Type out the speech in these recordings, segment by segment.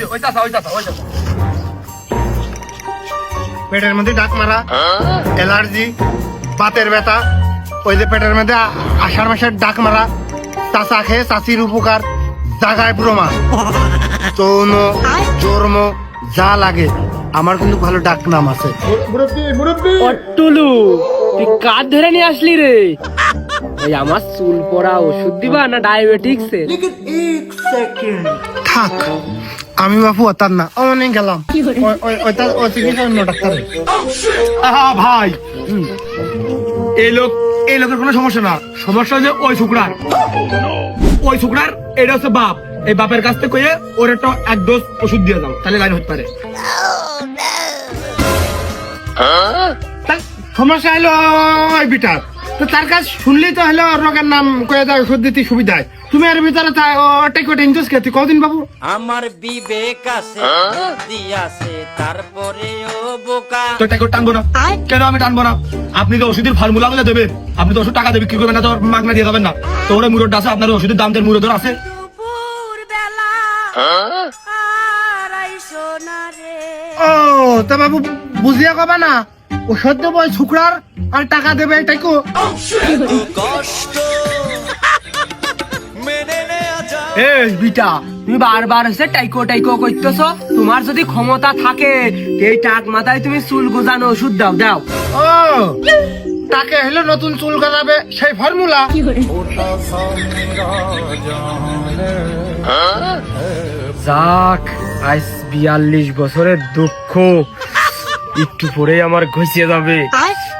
যে ওই চাচা ওই চাচা ওই চাচা পেটের মধ্যে ডাক মারা অ্যালার্জি পাতের ব্যথা ওই যে পেটের মধ্যে আষাঢ় মাসের ডাক মারা চাচা খেয়ে চাচির উপকার জাগায় প্রমা চৌন চর্ম যা লাগে আমার কিন্তু ভালো ডাক নাম আছে। অট্টুলু তুই কার ধরে নিয়ে আসলি রে? ওই আমার চুল পড়া ওষুধ দিবা না ডায়াবেটিক্স থাক। আমি বাপু তার না। অনেক গেলাম। অন্য ডাক্তার? ভাই। এই লোক এই লোকের কোনো সমস্যা না। সমস্যা হচ্ছে ওই শুক্রার। ওই শুক্রার এটা হচ্ছে বাপ। এই বাপের কাছ থেকে কয়ে ওর একটা এক ডোজ ওষুধ দিয়ে দাও। তাহলে লাইন হতে পারে। সমস্যা হলো ওই বিটার। তো তার কাছে শুনলেই তো হলো রোগের নাম কয়ে দেয় ওষুধ দিতে সুবিধা হয় তুমি এর ভিতরে তা ওটাই করে ইন্টারেস্ট খেতে কদিন বাবু? আমার বিবেক আছে বুদ্ধি আছে তারপরেও বোকা। তো টাকা টানবো না। কেন আমি টানবো না? আপনি তো ওষুধের ফর্মুলা গুলো দেবেন। আপনি তো ওষুধ টাকা দিয়ে বিক্রি করবেন? না তো মাগনা দিয়ে যাবেন না। তো ওরা মুরোড আছে আপনার ওষুধের দাম তেল মুরোদ আছে। আর রে। ও তা বাবু বুঝিয়া কবা না ওষুধ দেবো ওই শুক্রার আর টাকা দেবে এটাই কো। কষ্ট মেনে নেওয়া যায় এই বিটা তুমি বারবার হচ্ছে টাইকো টাইকো করতেছো। তোমার যদি ক্ষমতা থাকে এই টাক মাথায় তুমি চুল গোজানো ওষুধ দাও দাও। ও তাকে হলো নতুন চুল গজাবে সেই ফর্মুলা যাক আজ বিয়াল্লিশ বছরের দুঃখ। একটু পরে আমার ঘষিয়ে যাবে।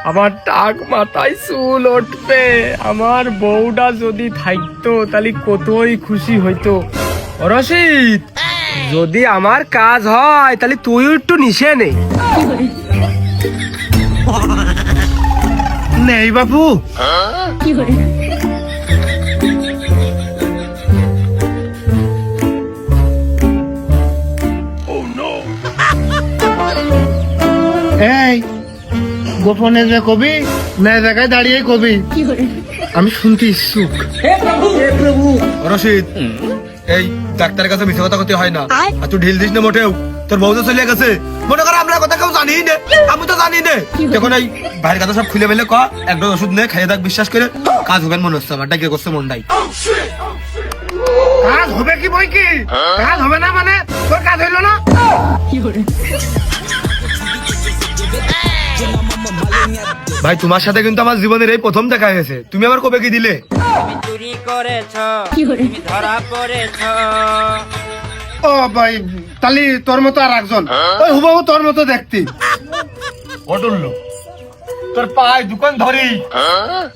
আমার টাক মাথায় চুল উঠবে। আমার বউটা যদি থাকতো তাহলে কতই খুশি হইতো। রশিদ যদি আমার কাজ হয় তাহলে তুই একটু নিশে নে। নেই বাবু এই গোপনে যে কবি না জায়গায় দাঁড়িয়ে কবি। আমি শুনতে ইচ্ছুক। রশিদ এই ডাক্তারের কাছে মিথ্যা কথা করতে হয় না। আর তুই ঢিল দিস না মোটেও। তোর বউ তো চলে গেছে। মনে কর আমরা কথা কেউ জানি নে। আমি তো জানি নে। তখন এই বাইরের কথা সব খুলে মেলে ক একটা ওষুধ নে খাইয়ে দেখ বিশ্বাস করে কাজ হবে মনে হচ্ছে আমার। ডাকে করছে মনটাই। কাজ হবে কি বই কি? কাজ হবে না মানে তোর কাজ হইল না? ভাই তোমার সাথে কিন্তু আমার জীবনের এই প্রথম দেখা হয়েছে। তুমি আবার কবে কি দিলে? তুমি চুরি করেছ তুমি ধরা পড়েছ। ও ভাই তালি তোর মতো আর একজন? ওই হুবাহু তোর মতো দেখতে। অটুল্লো তোর পায়ে দোকান ধরি।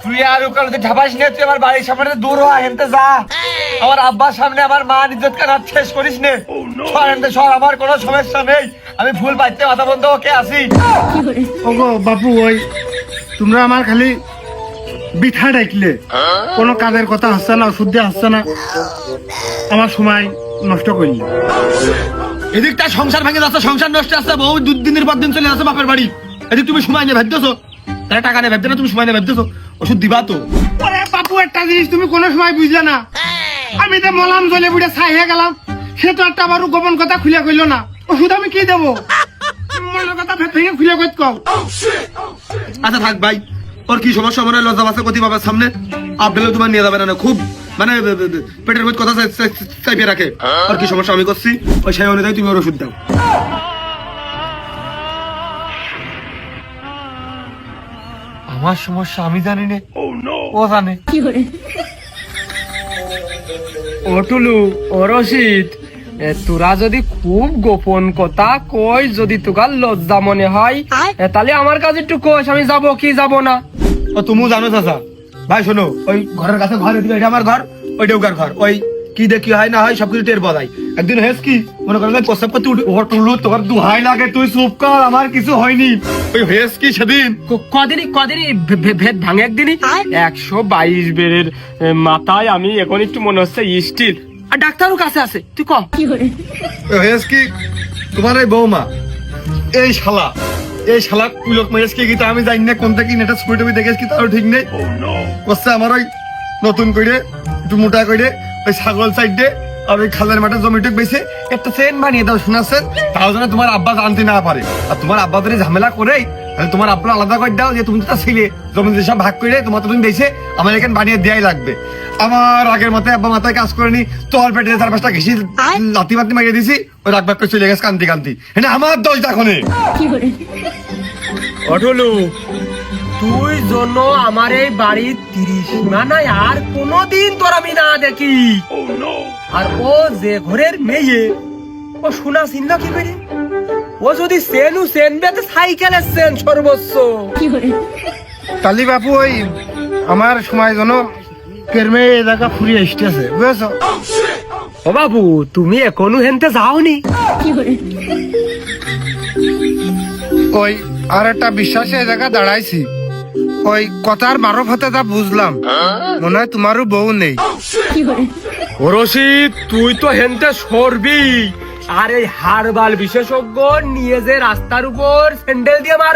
তুই আর ওখানে ঝাপাস নে তুই আমার বাড়ির সামনে দূর হ হেনতে যা। আমার আব্বার সামনে আমার মা ইজ্জত কার শেষ করিস নে। সর সর আমার কোনো সমস্যা নেই। আমি ফুল পাইতে মাথা বন্ধ ওকে আসি ওগো বাপু ওই তোমরা আমার খালি বিঠা ডাকলে কোনো কাজের কথা হচ্ছে না দিয়ে হচ্ছে না। আমার সময় নষ্ট করলি। এদিকটা সংসার ভেঙে যাচ্ছে সংসার নষ্ট আসছে বহু দু দিনের পর দিন চলে যাচ্ছে বাপের বাড়ি। এদিক তুমি সময় নিয়ে ভাবতেছো? তারা টাকা নিয়ে ভাবতে না তুমি সময় নিয়ে ভাবতেছো? ওষুধ দিবা তো। বাপু একটা জিনিস তুমি কোনো সময় বুঝলে না। আমি তো মলাম জলে বুড়ে ছাই হয়ে গেলাম সে তো একটা আবার গোপন কথা খুলে কইলো না। ওষুধ আমি কি দেবো? মনের কথা ভে- ভেঙে খুলে কইত কও। আচ্ছা থাক ভাই ওর কি সমস্যা? মনে হয় লজ্জা আছে কতি বাবার সামনে। আপডেলে তোমার নিয়ে যাবে না খুব মানে পেটের মধ্যে কথা চাই- চাই- চাইপে রাখে। আর কি সমস্যা? আমি করছি ওই সেই অনুযায়ী তুমি ওর ওষুধ দাও। আমার সমস্যা আমি জানি না। ও জানে। অটুলু ও রশিদ এ, তোরা যদি খুব গোপন কথা কই যদি তোকার লজ্জা মনে হয় তাহলে আমার কাছে একটু কোষ আমি যাব কি যাব না? ও তুমিও জানো চাচা। ভাই শোনো ওই ঘরের কাছে ঘর এটা আমার ঘর ওকার ঘর ওই কি দেখি হয় না হয় সবকিছু টের পাওয়া যায়। একদিন হেস কি মনে করেন প্রস্তাব করতে উঠে ও টুলু তোর দুহাই লাগে তুই চুপ কর আমার কিছু হয়নি। ওই হেস কি সেদিন? কদিনই কদিনই ভেদ ভাঙে একদিনই? একশো বাইশ বেরের মাথায় আমি এখন একটু মনে হচ্ছে স্টিল। আর ডাক্তারও কাছে আছে তুই ক? ওই হেস কি তোমার এই বৌমা এই শালা এই শালা কুলক মেরেস কি গীতা আমি জানি না কোনটা কি নেটা ছবি টবি দেখেস কি তারও ঠিক নেই। করছে আমার ওই নতুন করে একটু মোটা করে ওই ছাগল সাইডে আর ওই খালের মাঠে জমিটুক বেছে একটা চেন বানিয়ে দাও শোনাচ্ছেন তাও যেন তোমার আব্বা জানতে না পারে। আর তোমার আব্বা যদি ঝামেলা করেই তাহলে তোমার আব্বা আলাদা করে দাও যে তুমি তো ছেলে। জমি সব ভাগ করে তোমার তো তুমি বেছে আমার এখানে বানিয়ে দেয়াই লাগবে। আমার আগের মাথায় আব্বা মাথায় কাজ করেনি তোর পেটে চার পাঁচটা ঘেসি লাতি মাতি মারিয়ে দিছি ওই রাগ বাগ করে চলে গেছে কান্তি কান্তি। এটা আমার দোষ দেখনে অটলু তুই জন্য আমার এই বাড়ির তিরিশ মানায় আর কোনোদিন তোর আমি না দেখি। আর ও যে ঘরের মেয়ে ও শোনা চিনল কি করে? ও যদি সেনু সেন বেতে সাইকেলের সেন সর্বোচ্চ কালি বাপু ওই আমার সময় যেন কেরমে এলাকা ফুরিয়ে এসতেছে বুঝেছ? ও বাবু তুমি এখনও হেনতে যাওনি? ওই আর একটা বিশ্বাসে এই জায়গা দাঁড়াইছি। ওই কথার বারো ফাতে তা বুঝলাম। মনে হয় তোমারও বউ নেই। ওরসি তুই তো হেনতে সরবি। আর এই হারবাল বিশেষজ্ঞ নিয়ে যে রাস্তার উপর স্যান্ডেল দিয়ে মার